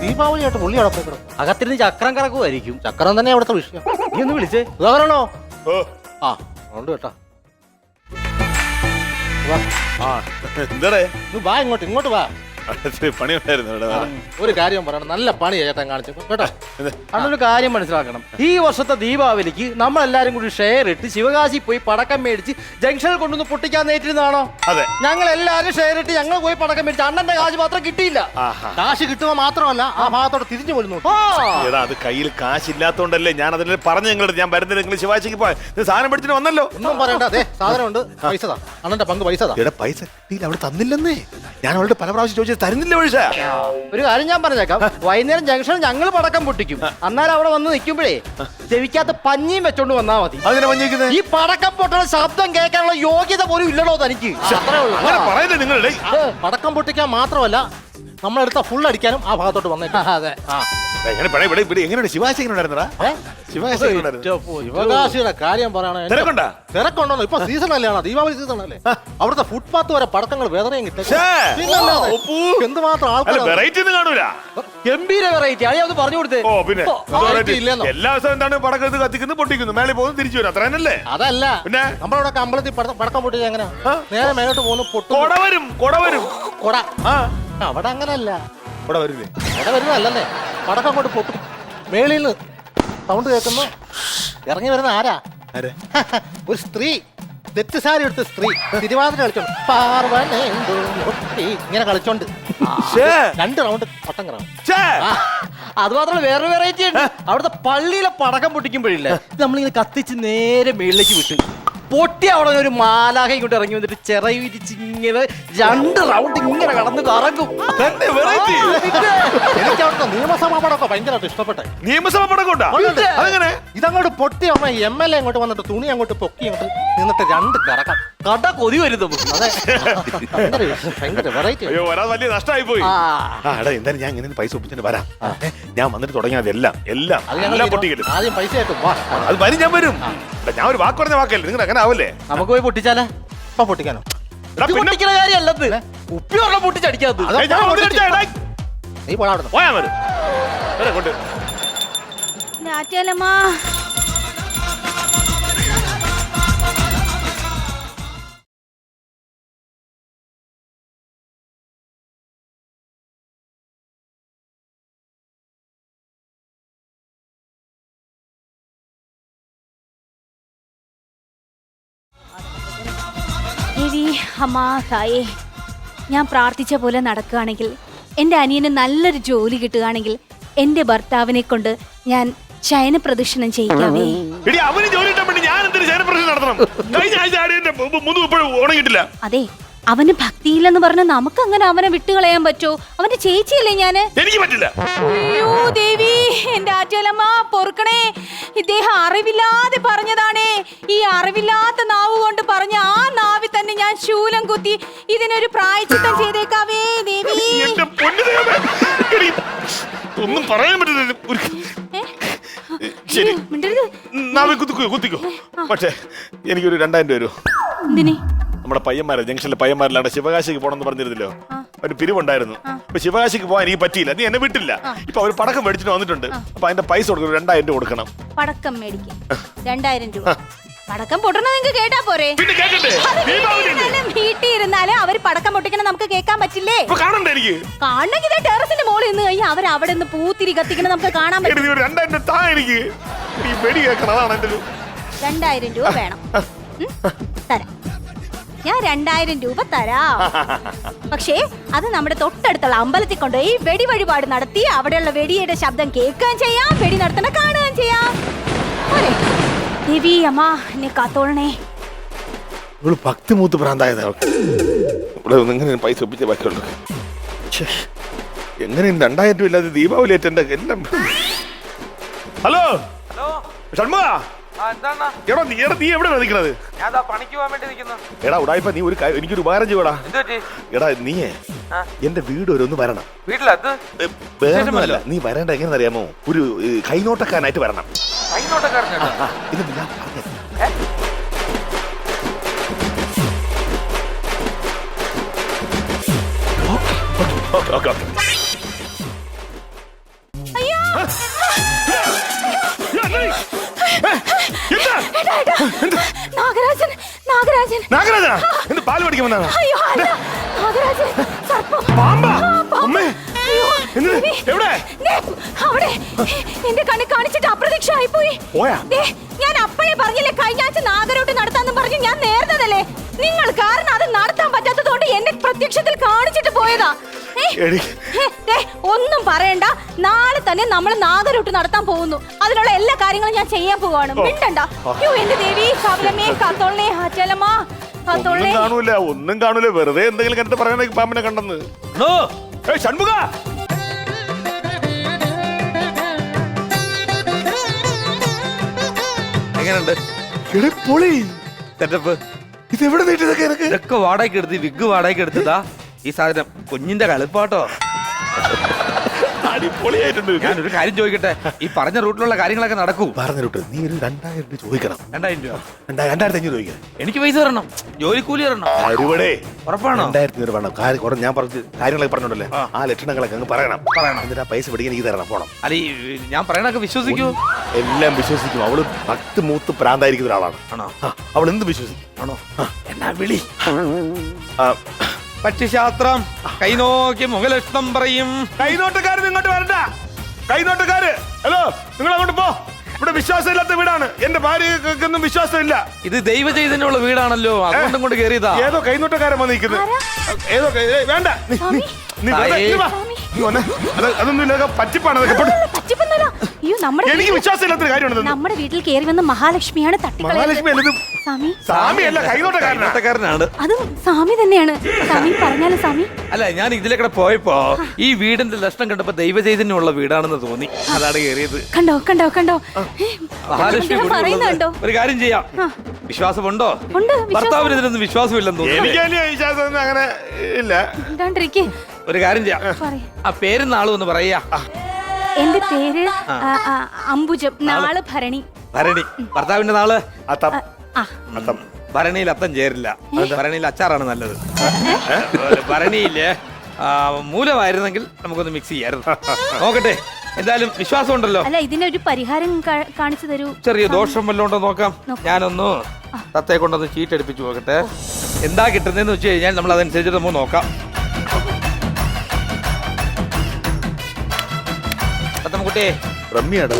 ദീപാവലിയായിട്ട് പുള്ളി അടപ്പിക്കണം അകത്തിരുന്ന് ചക്രം കറക്കുമായിരിക്കും. ചക്രം തന്നെ അവിടുത്തെ വിഷയം. നീ ഒന്ന് വിളിച്ചേ. ഉദാഹരണോ? ആ ഉണ്ട് കേട്ടാ. വാ ഇങ്ങോട്ട് ഇങ്ങോട്ട് വാ. പണിയുണ്ടായിരുന്നു ഇവിടെ വേറെ. ഒരു കാര്യം പറയണം. നല്ല പണി ചേട്ടൻ കാണിച്ചു കേട്ടോ? അന്നൊരു കാര്യം മനസ്സിലാക്കണം. ഈ വർഷത്തെ ദീപാവലിക്ക് നമ്മളെല്ലാരും കൂടി ഷെയർ ഇട്ട് ശിവകാശി പോയി പടക്കം മേടിച്ച് ജംഗ്ഷനിൽ കൊണ്ടുവന്ന് പൊട്ടിക്കാൻ നേറ്റിരുന്നാണോ അതെ. ഞങ്ങൾ എല്ലാരും ഷെയർ ഇട്ട് ഞങ്ങൾ പോയി പടക്കം മേടിച്ച് അണ്ണന്റെ കാശ് മാത്രം കിട്ടിയില്ല. കാശ് കിട്ടുക മാത്രമല്ല ആ ഭാഗത്തോടെ തിരിഞ്ഞു പോരുന്നു എടാ അത് കയ്യിൽ കാശില്ലാത്തോണ്ടല്ലേ ഞാൻ അതിൽ പറഞ്ഞു നിങ്ങൾ ഞാൻ വരുന്നത് നിങ്ങൾ ശിവാശിക്ക് പോയ സാധനം പഠിച്ചിട്ട് വന്നല്ലോ. ഒന്നും പറയണ്ട. അതെ സാധനം ഉണ്ട് പൈസ അണ്ണന്റെ പങ്ക് പൈസ എടാ പൈസ അവിടെ തന്നില്ലെന്നേ. ഞാൻ അവളുടെ പല പ്രാവശ്യം ചോദിച്ചത് തരുന്നില്ല പൈസ ഒരു കാര്യം ഞാൻ പറഞ്ഞേക്കാം. വൈകുന്നേരം ജംഗ്ഷൻ ഞങ്ങൾ പടക്കം പൊട്ടിക്കും. അന്നേരം അവിടെ വന്ന് നിൽക്കുമ്പോഴേ ജവിക്കാത്ത പഞ്ഞിയും വെച്ചോണ്ട് വന്നാ മതി. അതിനെ ഈ പടക്കം പൊട്ടണ ശബ്ദം കേൾക്കാനുള്ള യോഗ്യത പോലും ഇല്ലടോ തനിക്ക്. അത്രേ ഉള്ളൂ. അങ്ങനെ പറയല്ലേ നിങ്ങളുടെ പടക്കം പൊട്ടിക്കാൻ മാത്രമല്ല നമ്മളെടുത്ത ഫുൾ അടിക്കാനും ആ ഭാഗത്തോട്ട് വന്നേക്കാം. അതെ. ആ. എങ്ങനെ പഴയ ഇവിടെ ഇവിടെ എങ്ങനെയുണ്ട്? ശിവാശി എങ്ങനെ ഉണ്ടായിരുന്നടാ? ശിവാശി എങ്ങനെ ഉണ്ടായിരുന്നു? ശിവകാശിയുടെ കാര്യം പറയണ തിരക്കുണ്ടാ? തിരക്കുണ്ടോ ഇപ്പൊ സീസൺ അല്ലേ ദീപാവലി സീസൺ അല്ലേ? അവിടുത്തെ ഫുട്പാത്ത് വരെ പടക്കങ്ങൾ വേദനയും ഛേ! ഒപ്പൂ. എന്തുമാത്രം അല്ല ആൾക്കാർ വെറൈറ്റി ഒന്നും കാണൂല. ഗംഭീര വെറൈറ്റി പറഞ്ഞു കൊടുത്തേ. ഓ പിന്നെ. ഓ, എന്ത് variety? ഇല്ലെന്നോ? എല്ലാ ദിവസവും എന്താണ്? പടക്കത്ത് കത്തിക്കുന്നു പൊട്ടിക്കുന്നു. മേളിൽ പോകുന്നു തിരിച്ചു വരും. അത്ര തന്നെയല്ലേ അതല്ല. പിന്നെ? നമ്മളവിടെ അമ്പലത്തിൽ പടക്കം- എങ്ങനെ നേരെ മേലോട്ട് പോകുന്നു പൊട്ടും കൊടവരും കൊടവരും കൊട ആ. അവിടെ അങ്ങനല്ല. അവിടെ വരില്ലേ അവിടെ വരുന്നതല്ലേ പടക്കം കൊണ്ട് പൊട്ടും. മേളിൽ നിന്ന് സൗണ്ട് കേൾക്കുന്നു ഇറങ്ങി വരുന്ന ആരാ? ഒരു സ്ത്രീ. തെറ്റ് സാരി എടുത്ത സ്ത്രീ. തിരുവാതിര കളിച്ചോണ്ട്. ഇങ്ങനെ കളിച്ചോണ്ട്! രണ്ട് റൗണ്ട് പട്ടം കിറങ്ങും! അത് മാത്രമല്ല വേറൊരു വെറൈറ്റി ഉണ്ട്. അവിടുത്തെ പള്ളിയിലെ പടക്കം പൊട്ടിക്കുമ്പോഴില്ലേ നമ്മളിങ്ങനെ കത്തിച്ച് നേരെ മേളിലേക്ക് വിട്ട്. പൊട്ടി അവിടെ ഒരു മാലാഹ ഇങ്ങോട്ട് ഇറങ്ങി വന്നിട്ട് ചിറയി വിരിച്ചിങ്ങനെ രണ്ട് റൗണ്ട് ഇങ്ങനെ കടന്ന് കറങ്ങും? എനിക്ക് അവിടുത്തെ നിയമസഭാ പടമൊക്കെ ഭയങ്കരമായിട്ട് ഇഷ്ടപ്പെട്ടെ. നിയമസഭ പടക്കം ഉണ്ടാ? ഉണ്ട്. അതെങ്ങനെ? ഇതങ്ങോട്ട് പൊട്ടി അമ്മ എം എൽ എ അങ്ങോട്ട് വന്നിട്ട് തുണി അങ്ങോട്ട് പൊക്കി അങ്ങോട്ട് നിന്നിട്ട് രണ്ട് കറക്കം. കട കൊതി വരും നമുക്ക് അതെ. ഭയങ്കര ഭയങ്കര വെറൈറ്റി അയ്യോ വരാൻ വലിയ നഷ്ടമായി പോയി ആ. ആ എടാ എന്തായാലും ഞാൻ ഇങ്ങനെ പൈസ ഒപ്പിച്ചിട്ട് വരാം. ഏ, ഞാൻ വന്നിട്ട് തുടങ്ങിയത് എല്ലാം എല്ലാം അത് ഞങ്ങൾ എല്ലാം പൊട്ടിക്കലും. ആദ്യം പൈസ ആയിട്ട് വാ. അത് വരും ഞാൻ വരും. എടാ, ഞാൻ ഒരു വാക്ക് പറഞ്ഞ വാക്കല്ലേ നിങ്ങൾ അങ്ങനെ ആവല്ലേ? നമുക്ക് പോയി പൊട്ടിച്ചാലേ? ഇപ്പൊ പൊട്ടിക്കാനോ? എടാ, ഇത് പിന്നെ പൊട്ടിക്കണ കാര്യമല്ലത്. ഉപ്പി പറഞ്ഞ പൊട്ടിച്ചടിക്കാത്ത അത് ഏയ്, ഞാൻ വന്നിട്ട് അടിച്ചാ, എടാ. നീ പോടാ അവിടെ പോയാ മതി. കൊണ്ട്. ഞാറ്റലമ്മ തായേ ഞാൻ പ്രാർത്ഥിച്ച പോലെ നടക്കുകയാണെങ്കിൽ എന്റെ അനിയന് നല്ലൊരു ജോലി കിട്ടുകയാണെങ്കിൽ എന്റെ ഭർത്താവിനെ കൊണ്ട് ഞാൻ ശയന പ്രദക്ഷിണം ചെയ്യിക്കാമേ. എടി അവന് ജോലി കിട്ടാൻ വേണ്ടി ഞാൻ നടത്തണം? കഴിഞ്ഞ ആഴ്ച ആടിയന്റെ ഇപ്പോഴും അതെ അവന് ഭക്തിയില്ലെന്ന് പറഞ്ഞ് നമുക്ക് അങ്ങനെ അവനെ വിട്ടുകളയാൻ പറ്റോ? അവന്റെ ചേച്ചിയല്ലേ ഞാൻ? എനിക്ക് പറ്റില്ല. അയ്യോ ദേവി എന്റെ ആറ്റലമ്മ പൊറുക്കണേ. ഇദ്ദേഹം അറിവില്ലാതെ പറഞ്ഞതാണേ. ഈ അറിവില്ലാത്ത നാവ് കൊണ്ട് ശൂലം കുത്തി ഇതിനൊരു പ്രായച്ചിത്തം ചെയ്തേക്കാവേ ദേവി. എന്റെ പൊന്നു ദൈവമേ. എടി, ഒന്നും പറയാൻ പറ്റില്ല ഒരു? ശരി. മിണ്ടരുത്. നാവെ കുത്തിക്കോ കുത്തിക്കോ. പക്ഷേ എനിക്കൊരു രണ്ടായിരം രൂപ വരുമോ എന്തിനെ? നമ്മുടെ പയ്യന്മാരെ ജംഗ്ഷനിലെ പയ്യന്മാരിലാണ് ശിവകാശിക്ക് പോണെന്ന് പറഞ്ഞിരുന്നല്ലോ? ഒരു പിരിവുണ്ടായിരുന്നു. അപ്പൊ ശിവകാശിക്ക് പോകാൻ എനിക്ക് പറ്റിയില്ല. നീ എന്നെ വിട്ടില്ല. ഇപ്പൊ അവർ പടക്കം മേടിച്ചിട്ട് വന്നിട്ടുണ്ട്. അപ്പൊ അതിന്റെ പൈസ കൊടുക്കണം രണ്ടായിരം രൂപ കൊടുക്കണം. പടക്കം മേടിക്കും. രണ്ടായിരം രൂപ. പടക്കം പൊട്ടണ നിങ്ങക്ക് കേട്ടാ പോരെ? പിന്നെ കേക്കട്ടെ? ദീപാവലി അല്ലേ? വീട്ടിൽ ഇരുന്നാൽ അവർ പടക്കം പൊട്ടിക്കണം നമുക്ക് കേൾക്കാൻ പറ്റില്ലേ? ഇപ്പൊ കാണണ്ടേ എനിക്ക്? കാണണമെങ്കിൽ ടെറസിന്റെ മുകളിൽ നിന്ന് കഴിഞ്ഞാൽ അവർ അവിടെ നിന്ന് പൂത്തിരി കത്തിക്കണ നമുക്ക് കാണാൻ എടി, പറ്റും. നീ ഒരു രണ്ടായിരം രൂപ താ എനിക്ക്. ഈ വെടി കേൾക്കണം അതാണ് എന്റെ ഒരു രണ്ടായിരം രൂപ വേണം. ഉം? തരാം. ഞാൻ രണ്ടായിരം രൂപ തരാം. പക്ഷേ അത് നമ്മുടെ തൊട്ടടുത്തുള്ള അമ്പലത്തിൽ കൊണ്ടുപോയി വെടി വഴിപാട് നടത്തി അവിടെയുള്ള വെടിയുടെ ശബ്ദം കേൾക്കുകയും ചെയ്യാം വെടി നടത്തണ കാണുകയും ചെയ്യാം. പോരെ? ദേവി അമ്മ എന്നെ കാത്തോളണേ. ഇവൾ ഭക്തി മൂത്ത് ഭ്രാന്തായത്. അവൾക്ക് ഇവിടെ പൈസ ഒപ്പിച്ച ബാക്കിയുള്ളൂ. എങ്ങനെ രണ്ടായിരം രൂപ ഇല്ലാതെ ദീപാവലി എല്ലാം. ഹലോ? ഹലോ? ഷൺമുഖ? എടാ നീ നീ എവിടെ നിൽക്കുന്നത് ഞാൻ പണിക്ക് പോകാൻ വേണ്ടി നിൽക്കുന്നു. എടാ ഉടായിപ്പ നീ ഒരു കാര്യം- എനിക്കൊരു ഉപകാരം ചെയ്യടാ. എടാ നീയേ. എന്റെ വീട് വരെ ഒന്ന് വരണം. വീട്ടിലത് വേറൊന്നുമല്ല നീ വരേണ്ട എങ്ങനെ അറിയാമോ ഒരു കൈനോട്ടക്കാരനായിട്ട് വരണം. ഇത് ഞാൻ. Okay, okay, okay. Nagarajan Nagarajan. Nagaraja എന്ത് പാൽ പഠിക്കാൻ വന്നതാ? അയ്യോ നാഗരാജൻ സർപ്പം. പാമ്പാ. അമ്മേ. എവിടെ? അവിടെ. എന്റെ കണ്ണി കാണിച്ചിട്ട് അപ്രതീക്ഷയായി പോയി? ഞാൻ അപ്പഴേ പറഞ്ഞില്ലേ കഴിഞ്ഞ ആഴ്ച നാഗരോട്ട് നടത്താന്ന് പറഞ്ഞു ഞാൻ നേർന്നതല്ലേ നിങ്ങൾ കാരണം അത് നടത്താൻ പറ്റാത്തതുകൊണ്ട് എന്നെ പ്രത്യക്ഷത്തിൽ കാണിച്ചിട്ട് പോയതാ. ഒന്നും പറയണ്ട. നാളെ തന്നെ നമ്മൾ നാഗരൂട്ട് നടത്താൻ പോകുന്നു. അതിനുള്ള എല്ലാ കാര്യങ്ങളും ഞാൻ ചെയ്യാൻ പോവാണ്. മിണ്ടണ്ട. അയ്യോ എന്റെ ദേവി കവലമേ കത്തോളേ അചലമാ കത്തോളേ ഒന്നും കാണൂല ഒന്നും കാണൂല. വെറുതെ എന്തെങ്കിലും കണ്ടിട്ട് പറയാനേ പാമ്പിനെ കണ്ടെന്ന്. ഷൺമുഖ! എങ്ങനെയുണ്ട്? എടി പൊളി. സെറ്റപ്പ് ഇത് എവിടെ നീട്ടിയതൊക്കെ എനിക്ക് ഇതൊക്കെ വാടകയ്ക്ക് എടുത്ത് വിഗ് വാടകയ്ക്ക് എടുത്തതാ ഈ സാധനം കുഞ്ഞിന്റെ കളിപ്പാട്ടോ. അടിപൊളിയായിട്ടുണ്ട്. ഞാൻ ഞാനൊരു കാര്യം ചോദിക്കട്ടെ? ഈ പറഞ്ഞ റൂട്ടിലുള്ള കാര്യങ്ങളൊക്കെ നടക്കൂ. പറഞ്ഞിട്ട് നീ ഒരു രണ്ടായിരം രൂപ ചോദിക്കണം. രണ്ടായിരം രൂപ. രണ്ടാ- രണ്ടായിരത്തി അഞ്ഞൂറ് ചോദിക്കണം എനിക്ക് പൈസ തരണം? ജോലിക്കൂലി തരണം? അരുവടേ ഉറപ്പാണോ? രണ്ടായിരത്തി അഞ്ഞൂറ് വേണം. കാര്യം കുറെ ഞാൻ പറഞ്ഞ് കാര്യങ്ങളൊക്കെ പറഞ്ഞോണ്ടല്ലേ? ആ. ലക്ഷണങ്ങളൊക്കെ അങ്ങ് പറയണം. പറയണം. എന്നിട്ട് ആ പൈസ പിടിക്കാൻ എനിക്ക് തരണം. പോണം. അല്ല ഞാൻ പറയണൊക്കെ വിശ്വസിക്കൂ. എല്ലാം വിശ്വസിക്കും. അവൾ ഭക്തി മൂത്ത് പ്രാന്തായിരിക്കുന്ന ഒരാളാണ്. ആണോ? അവൾ എന്ത് വിശ്വസിക്കും? ആണോ? എന്നാ വിളി. ആ, പക്ഷിശാസ്ത്രം. കൈനോക്കി മുഖലക്ഷണം പറയും. കൈനോട്ടക്കാര് ഇങ്ങോട്ട് വരണ്ട. കൈനോട്ടക്കാര് ഹലോ നിങ്ങൾ അങ്ങോട്ട് പോ. ഇവിടെ വിശ്വാസമില്ലാത്ത വീടാണ്. എന്റെ ഭാര്യക്കൊന്നും വിശ്വാസമില്ല. ഇത് ദൈവ ചൈതന്യമുള്ള വീടാണല്ലോ. അതുകൊണ്ടും കൊണ്ട് കയറിയതാ. ഏതോ കൈനോട്ടക്കാരൻ വന്നിരിക്കുന്നത് ഏതോ കൈ- വേണ്ട. അതൊന്നും ഇല്ല പറ്റിപ്പാണ്. അയ്യോ നമ്മുടെ എനിക്ക് വീട്ടിൽ- വിശ്വാസമില്ലാത്തൊരു കാര്യമാണ് നമ്മുടെ വീട്ടിൽ കയറി വന്ന മഹാലക്ഷ്മിയാണ് മഹാലക്ഷ്മി അല്ലത് സ്വാമി. അതും സ്വാമി തന്നെയാണ്. സ്വാമി പറഞ്ഞാലും സ്വാമി? അല്ല ഞാൻ ഇതിലേക്കൂടെ പോയപ്പോ ഈ വീടിന്റെ ലക്ഷണം കണ്ടപ്പോ ദൈവ ചൈതന്യമുള്ള വീടാണെന്ന് തോന്നി. അതാണ് കയറിയത്. കണ്ടോ കണ്ടോ കണ്ടോ? ഏ, മഹാലക്ഷ്മി ഞാൻ പറയുന്നുണ്ടോ ഉള്ളത്. ഒരു കാര്യം ചെയ്യാം. വിശ്വാസമുണ്ടോ? ഉണ്ട് വിശ്വാസം. ഭർത്താവിന് ഇതിനൊന്നും വിശ്വാസമില്ലെന്ന് തോന്നുന്നു. എനിക്ക് വലിയ വിശ്വാസമൊന്നും അങ്ങനെ ഇല്ല. ഇണ്ടാണ്ടിരിക്കേ ഒരു കാര്യം ചെയ്യാം. പറയ. ആ പേരും നാളും ഒന്ന് പറയാ എന്റെ പേര് അംബുജം. നാൾ ഭരണി. ഭരണി. ഭർത്താവിന്റെ നാൾ അത്തം. അത്തം. ഭരണിയിൽ അത്തം ചേരില്ല. ഭരണിയിൽ അച്ചാറാണ് നല്ലത്. ഭരണിയിൽ മൂലമായിരുന്നെങ്കിൽ നമുക്കൊന്ന് മിക്സ് ചെയ്യായിരുന്നു. നോക്കട്ടെ എന്തായാലും വിശ്വാസം ഉണ്ടല്ലോ. അല്ല ഇതിനൊരു പരിഹാരം കാണിച്ചു തരൂ. ചെറിയ ദോഷം വല്ലതും ഉണ്ടോ നോക്കാം. നോക്കാം. ഞാനൊന്ന് തത്തയെ കൊണ്ടൊന്ന് ചീട്ടെടുപ്പിച്ചു നോക്കട്ടെ. എന്താ കിട്ടുന്നതെന്ന് വെച്ച് കഴിഞ്ഞാൽ നമ്മൾ അതനുസരിച്ച് നമുക്ക് നോക്കാം. തത്തമ്മക്കുട്ടി റമ്മിയാണ്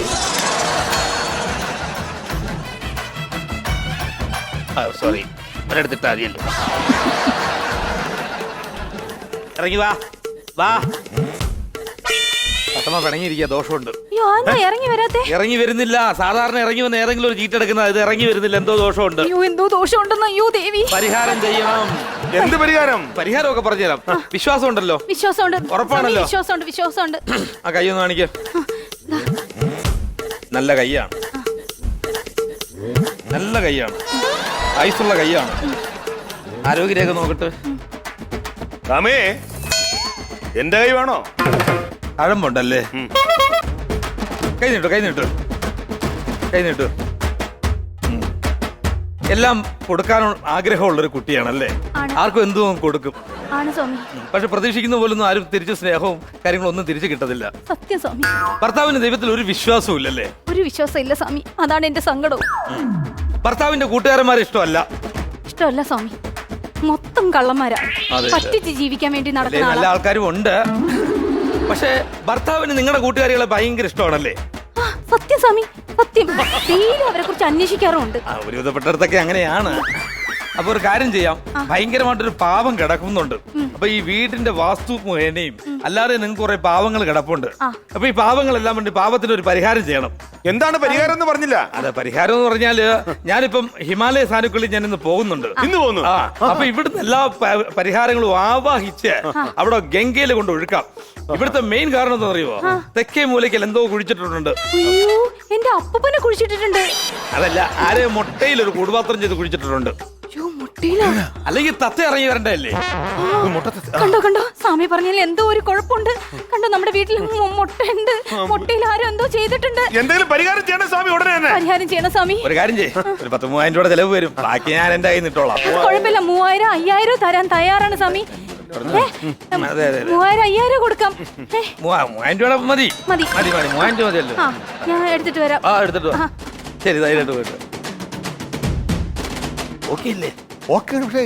സോറി ഒരെടുത്തിട്ട് അറിയല്ലോ ഇറങ്ങി വാ. വാ. പിണങ്ങിയിരിക്കുക ദോഷമുണ്ട്. അയ്യോ ഇറങ്ങി വരാത്തെ? ഇറങ്ങി വരുന്നില്ല. സാധാരണ ഇറങ്ങി വന്ന് ഏതെങ്കിലും ഒരു ചീട്ടെടുക്കുന്ന ഇത് ഇറങ്ങി വരുന്നില്ല. എന്തോ ദോഷമുണ്ട്. അയ്യോ എന്തോ ദോഷമുണ്ടെന്ന് അയ്യോ ദേവി. പരിഹാരം ചെയ്യണം. എന്ത് പരിഹാരം? പരിഹാരമൊക്കെ പറഞ്ഞുതരാം. വിശ്വാസം ഉണ്ടല്ലോ വിശ്വാസമുണ്ട്. ഉറപ്പാണല്ലോ? സ്വാമി, വിശ്വാസമുണ്ട് വിശ്വാസമുണ്ട്. ആ കൈ ഒന്ന് കാണിക്ക നല്ല കൈയാണ് നല്ല കൈയാണ് ഐസുള്ള കൈയാണ് ആരോഗ്യരേഖ നോക്കട്ടെ. രാമേ എന്റെ കൈ വേണോ? അഴമ്പുണ്ടല്ലേ കൈ നീട്ടു കൈ നീട്ടു. കൈ നീട്ടു. എല്ലാം കൊടുക്കാൻ ആഗ്രഹമുള്ളൊരു കുട്ടിയാണല്ലേ? ആർക്കും എന്തും കൊടുക്കും. ആണ് സ്വാമി. പക്ഷെ പ്രതീക്ഷിക്കുന്ന പോലൊന്നും ആരും തിരിച്ചു സ്നേഹവും കാര്യങ്ങളും ഒന്നും തിരിച്ചു കിട്ടത്തില്ല. സത്യം സ്വാമി. ഭർത്താവിന് ദൈവത്തിൽ ഒരു വിശ്വാസവും ഇല്ലല്ലേ? ഒരു വിശ്വാസം ഇല്ല സ്വാമി. അതാണ് എന്റെ സങ്കടവും. ഭർത്താവിന്റെ കൂട്ടുകാരന്മാരെ ഇഷ്ടമല്ല? ഇഷ്ടമല്ല സ്വാമി. മൊത്തം കള്ളന്മാരാ. അതെ. പറ്റിച്ച് ജീവിക്കാൻ വേണ്ടി അല്ലേ നടക്കുന്ന നല്ല ആളാ. ആൾക്കാരും ഉണ്ട്. പക്ഷേ ഭർത്താവിന് നിങ്ങളുടെ കൂട്ടുകാരികളെ ഭയങ്കര ഇഷ്ടമാണല്ലേ? ആ, സത്യം സ്വാമി സത്യം. തീരെ അവരെ കുറിച്ച് അന്വേഷിക്കാറുമുണ്ട്. ആ ഒരുവിധപ്പെട്ടടത്തൊക്കെ അങ്ങനെയാണ്. അപ്പൊ ഒരു കാര്യം ചെയ്യാം. ഭയങ്കരമായിട്ടൊരു പാവം കിടക്കുന്നുണ്ട്. അപ്പൊ ഈ വീടിന്റെ വാസ്തു മുഖേനയും അല്ലാതെ നിങ്ങൾക്ക് കുറെ പാവങ്ങൾ കിടപ്പുണ്ട്. അപ്പൊ ഈ പാവങ്ങളെല്ലാം വേണ്ടി പാവത്തിന് ഒരു പരിഹാരം ചെയ്യണം. എന്താണ് പരിഹാരം എന്ന് പറഞ്ഞില്ല? അതെ പരിഹാരം എന്ന് പറഞ്ഞാൽ ഞാനിപ്പം ഹിമാലയ സാനുക്കളിൽ ഞാൻ ഇന്ന് പോകുന്നുണ്ട്. ഇന്ന് പോകുന്നു? അപ്പൊ ഇവിടുത്തെ എല്ലാ പരിഹാരങ്ങളും ആവാഹിച്ച് അവിടെ ഗംഗയിൽ കൊണ്ട് ഒഴുക്കാം. ഇവിടുത്തെ മെയിൻ കാരണം എന്താ അറിയുമോ തെക്കേ മൂലയ്ക്കൽ എന്തോ കുഴിച്ചിട്ടുണ്ട് അയ്യോ എന്റെ അപ്പൂപ്പനെ കുഴിച്ചിട്ടിട്ടുണ്ട്. അതല്ല ആരെ മുട്ടയിൽ ഒരു കൂടുപാത്രം ചെയ്ത് കുഴിച്ചിട്ടുണ്ട് അയ്യോ മുട്ടയിലാ. അല്ലെങ്കിൽ തത്ത ഇറങ്ങി വരണ്ടല്ലേ കണ്ടോ കണ്ടോ? സ്വാമി പറഞ്ഞാൽ എന്തോ ഒരു കുഴപ്പമുണ്ട്. കണ്ടോ നമ്മുടെ വീട്ടിൽ മു- മുട്ടയുണ്ട്. മുട്ടയിൽ ആരും എന്തോ ചെയ്തിട്ടുണ്ട്. എന്തെങ്കിലും പരിഹാരം ചെയ്യണം സ്വാമി ഉടനെ തന്നെ. പരിഹാരം ചെയ്യണം സ്വാമി. ഒരു കാര്യം ചെയ്യ്. ഒരു പത്ത് മൂവായിരം രൂപയുടെ ചെലവ് വരും. ബാക്കി ഞാൻ എന്റെ കയ്യിൽ നിട്ടോളാം കുഴപ്പമില്ല. മൂവായിരം അയ്യായിരം തരാൻ തയ്യാറാണ് സ്വാമി. അതെ അതെ മൂവായിരം അയ്യായിരം കൊടുക്കാം. ഏ, മൂവാ- മൂവായിരം രൂപ മതി. മതി. മതി മതി. മൂവായിരം രൂപ മതിയല്ലോ. ആ ഞാൻ എടുത്തിട്ട് വരാം. ആ എടുത്തിട്ട് വാ. ശരി ധൈര്യമായിട്ട് പോയിട്ട്. ഓക്കെ ഇല്ലേ ഓക്കെ പക്ഷേ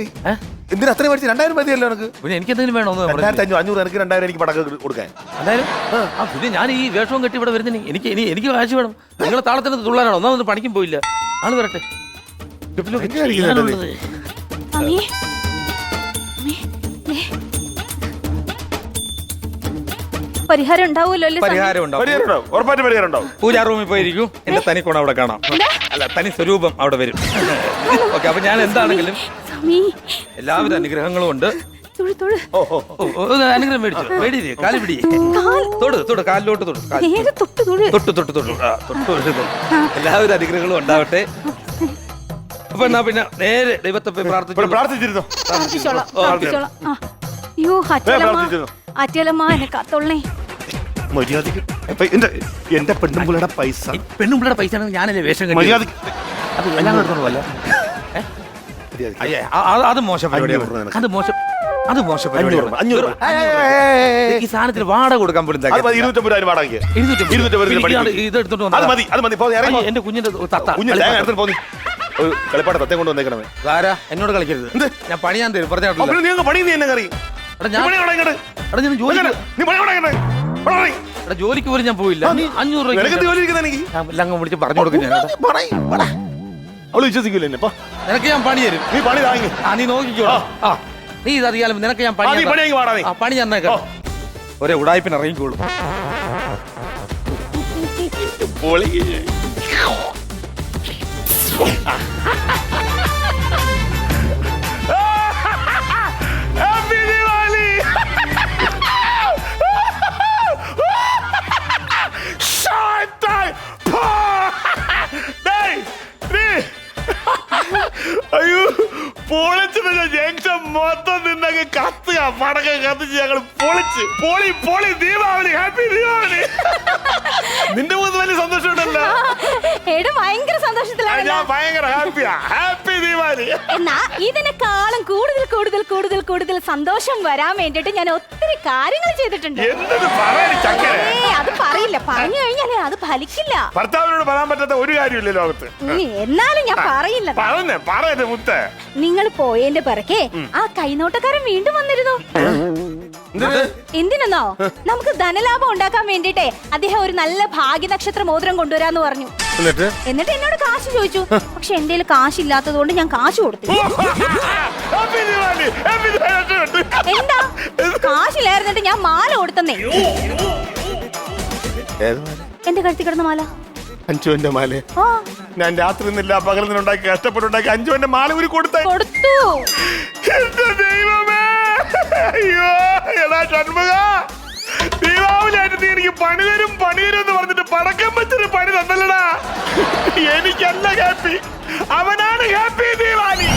എന്തിനാ അത്രയും മേടിച്ച് രണ്ടായിരം മതിയല്ലോ എനിക്ക് പിന്നെ എനിക്ക് എന്തെങ്കിലും വേണോ രണ്ടായിരത്തി അഞ്ഞൂറ് അഞ്ഞൂറ് എനിക്ക് രണ്ടായിരം എനിക്ക് പടക്കം കൊടുക്കാൻ. എന്തായാലും ആ. പിന്നെ ഞാൻ ഈ വേഷവും കെട്ടി ഇവിടെ വരുന്നതിന് എനിക്ക് ഇനി എനിക്ക് കാശ് വേണം. നിങ്ങളെ താളത്തിന് തുള്ളാനാണോ? ഒന്നാമത് പണിക്കും പോയില്ല. ആൾ വരട്ടെ. പരിഹാരം ഉണ്ടാവുമല്ലോ അല്ലേ സ്വാമി? പരിഹാരം ഉണ്ടാവും. പരിഹാരം ഉണ്ടാവും. ഉറപ്പായിട്ടും പരിഹാരം ഉണ്ടാവും. പൂജാ റൂമിൽ പോയിരിക്കും. എന്റെ തനി കോണം അവിടെ കാണാം. അല്ല തനി സ്വരൂപം അവിടെ വരും. ഓക്കെ അപ്പൊ ഞാൻ എന്താണെങ്കിലും സ്വാമി. എല്ലാവിധ അനുഗ്രഹങ്ങളും ഉണ്ട്. തൊഴു തൊഴു. ഓ, ഓ, ഒരു അനുഗ്രഹം മേടിച്ചു? മേടിയില്ലേ? കാലി പിടി. കാൽ. തൊട് തൊട് കാലിലോട്ട് തൊട് കാൽ. നേരെ തൊട്ട് തൊഴു തൊട്ട് തൊട്ട് തൊട്ട്. ആ, തൊട്ട് തൊട്ട് തൊട്ട്. എല്ലാവിധ അനുഗ്രഹങ്ങളും ഉണ്ടാവട്ടെ. അപ്പൊ എന്നാ പിന്നെ നേരെ ദൈവത്തെ പോയി ഇവിടെ പ്രാർത്ഥിച്ചു പ്രാർത്ഥിച്ചിരുന്നോ. പ്രാർത്ഥിച്ചോളാം ഓ, പ്രാർത്ഥിച്ചോളാം. ആ. അയ്യോ അറ്റലമ്മ പ്രാർത്ഥിച്ചിരുന്നു. അറ്റലമ്മ എന്നെ കാത്തോളണേ. മര്യാദയ്ക്ക് എന്റെ എന്റെ പൈസ ഈ പെണ്ണുമ്പിളുടെ പൈസ ആണെങ്കിൽ ഞാനല്ലേ വേഷം കെട്ടി മര്യാദയ്ക്ക് അത് എല്ലാം എടുത്തോളൂ മര്യാദയ്ക്ക്. അയ്യേ, ആ- ആ- അത് മോശം പരിപാടിയാണ് നിനക്ക്. അത് മോശം അത് മോശം അഞ്ഞൂറ് പരിപാടിയാണ് അഞ്ഞൂറ് ഏയ്, ഏയ്, ഏയ്, ഏയ്. ഈ സാധനത്തിന് വാടക കൊടുക്കാൻ പോലും അത് മതി ഇരുന്നൂറ്റമ്പത് രൂപ വാടകയ്ക്ക് ഇരുന്നൂറ്റമ്പത്. ഇരുന്നൂറ്റമ്പത് രൂപ പിന്നെ പഠിക്കും. ഇത് എടുത്തോണ്ട് അത് മതി അത് മതി പോ ഇറങ്ങി അയ്യ, എന്റെ കുഞ്ഞിന്റെ തത്ത കുഞ്ഞു തേങ്ങ കളിപ്പാട്ടം. എടുത്തിട്ട് പോന്നി ഒരു കളിപ്പാട്ട തത്തേ കൊണ്ട് വന്നേക്കണമേ ആരാ എന്നോട് കളിക്കരുത് എന്ത്? ഞാൻ പണിയാൻ തരും പറഞ്ഞിട്ടില്ല പണി നീ എന്നെ കറി എടാ, ഞാൻ- പണി. എടാ, ഞാൻ ജോലി നീ പണി അവിടെ ഇങ്ങട്. എടാ, ജോലിക്ക് പോലും ഞാൻ പോയില്ല. നീ അഞ്ഞൂറ് നിനക്ക് രൂപ ജോലി ഇരിക്കുന്നെ എനിക്ക്? എല്ലാം അങ്ങ് വിളിച്ച് പറഞ്ഞു കൊടുക്കും ഞാൻ. അവൾ എന്നെ. പോ. നിനക്ക് ഞാൻ പണി തരും. നീ പണി താങ്ങി. ആ നീ നോക്കിക്കോ ആ നീ ഇതറിയാലും നിനക്ക് ഞാൻ ആ, നീ പണി പണി അങ്ങ് വാടാ നീ. ആ പണി തന്നേക്കാം. ഒരേ ഉടായ്പിന് ഇറങ്ങിക്കോളൂ. പൊളി Happy പടക്കം ഞങ്ങൾ പൊളിച്ച്. പൊളി പൊളി ദീപാവലി ഹാപ്പി ദീപാവലി. നിന്റെ മുഖത്ത് വലിയ സന്തോഷമുണ്ടല്ലോ. എടാ ഭയങ്കര സന്തോഷത്തിലാണ് ഞാൻ. ഭയങ്കര ഹാപ്പിയാ. ഹാപ്പി ദീപാവലി എന്നാ ഇതിനെക്കാളും കൂടുതൽ കൂടുതൽ കൂടുതൽ കൂടുതൽ സന്തോഷം വരാൻ വേണ്ടിട്ട് ഞാൻ ഒത്തിരി കാര്യങ്ങൾ ചെയ്തിട്ടുണ്ട്. എന്തെന്ന് പറയാൻ ചക്കര ഏ അത് പറയില്ല. പറഞ്ഞു കഴിഞ്ഞാലേ അത് ഫലിക്കില്ല. ഭർത്താവിനോട് പറയാൻ പറ്റാത്ത ഒരു കാര്യമില്ല ലോകത്ത്. ഉം, എന്നാലും ഞാൻ പറയില്ല. പറഞ്ഞേ പറയട്ടെ മുത്തേ. നിങ്ങൾ പോയതിന്റെ പിറകെ ആ കൈനോട്ടക്കാരൻ വീണ്ടും വന്നിരുന്നു. എന്തിനെന്നോ? നമുക്ക് ധനലാഭം ഉണ്ടാക്കാൻ വേണ്ടിട്ടേ അദ്ദേഹം ഒരു നല്ല ഭാഗ്യ നക്ഷത്ര മോതിരം കൊണ്ടുവരാന്ന് പറഞ്ഞു. എന്നിട്ട്? എന്നിട്ട് എന്നോട് കാശ് ചോദിച്ചു. പക്ഷെ എന്റെ കയ്യിൽ കാശില്ലാത്തത് ഞാൻ കാശ് കൊടുത്തു. എന്താ? കാശില്ലായിരുന്നിട്ട് ഞാൻ മാല കൊടുത്തന്നേ. എന്റെ കഴുത്തി കിടന്ന മാല. അഞ്ചുവന്റെ മാല. ഞാൻ രാത്രി നിന്നില്ല പകൽ നിന്നുണ്ടാക്കി കഷ്ടപ്പെട്ടുണ്ടാക്കി അഞ്ചുവന്റെ മാല ഒരു കൊടുത്ത. കൊടുത്തു. എന്റെ ദൈവമേ! അയ്യോ എടാ ഷൺമുഖ! ദീപാവലിയായിട്ട് നീ എനിക്ക് പണി തരും പണി തരും എന്ന് പറഞ്ഞിട്ട് പടക്കം പണി തന്നല്ലടാ. എനിക്കല്ല ഹാപ്പി. അവനാണ് ഹാപ്പി ദീപാവലി.